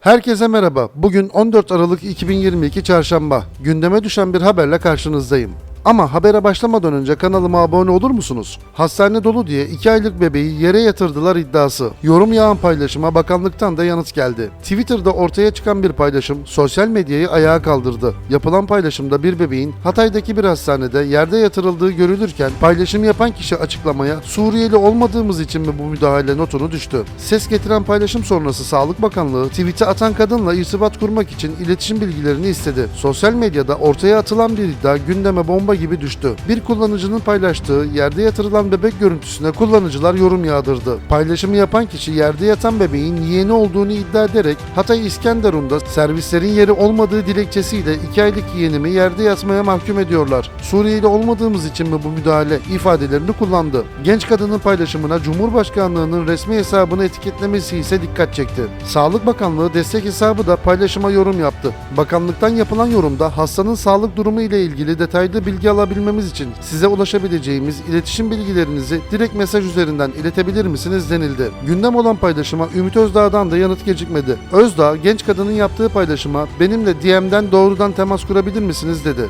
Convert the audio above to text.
Herkese merhaba. Bugün 14 Aralık 2022 Çarşamba. Gündeme düşen bir haberle karşınızdayım. Ama habere başlamadan önce kanalıma abone olur musunuz? Hastane dolu diye 2 aylık bebeği yere yatırdılar iddiası. Yorum yağan paylaşıma bakanlıktan da yanıt geldi. Twitter'da ortaya çıkan bir paylaşım sosyal medyayı ayağa kaldırdı. Yapılan paylaşımda bir bebeğin Hatay'daki bir hastanede yerde yatırıldığı görülürken paylaşım yapan kişi açıklamaya Suriyeli olmadığımız için mi bu müdahale notunu düştü. Ses getiren paylaşım sonrası Sağlık Bakanlığı tweet'i atan kadınla irtibat kurmak için iletişim bilgilerini istedi. Sosyal medyada ortaya atılan bir iddia gündeme bomba gibi düştü. Bir kullanıcının paylaştığı yerde yatırılan bebek görüntüsüne kullanıcılar yorum yağdırdı. Paylaşımı yapan kişi yerde yatan bebeğin yeğeni olduğunu iddia ederek Hatay İskenderun'da servislerin yeri olmadığı dilekçesiyle 2 aylık yeğenimi yerde yatmaya mahkum ediyorlar. Suriyeli olmadığımız için mi bu müdahale ifadelerini kullandı. Genç kadının paylaşımına Cumhurbaşkanlığının resmi hesabını etiketlemesi ise dikkat çekti. Sağlık Bakanlığı destek hesabı da paylaşıma yorum yaptı. Bakanlıktan yapılan yorumda hastanın sağlık durumu ile ilgili detaylı bilgi alabilmemiz için size ulaşabileceğimiz iletişim bilgilerinizi direkt mesaj üzerinden iletebilir misiniz denildi. Gündem olan paylaşıma Ümit Özdağ'dan da yanıt gecikmedi. Özdağ genç kadının yaptığı paylaşıma benimle DM'den doğrudan temas kurabilir misiniz dedi.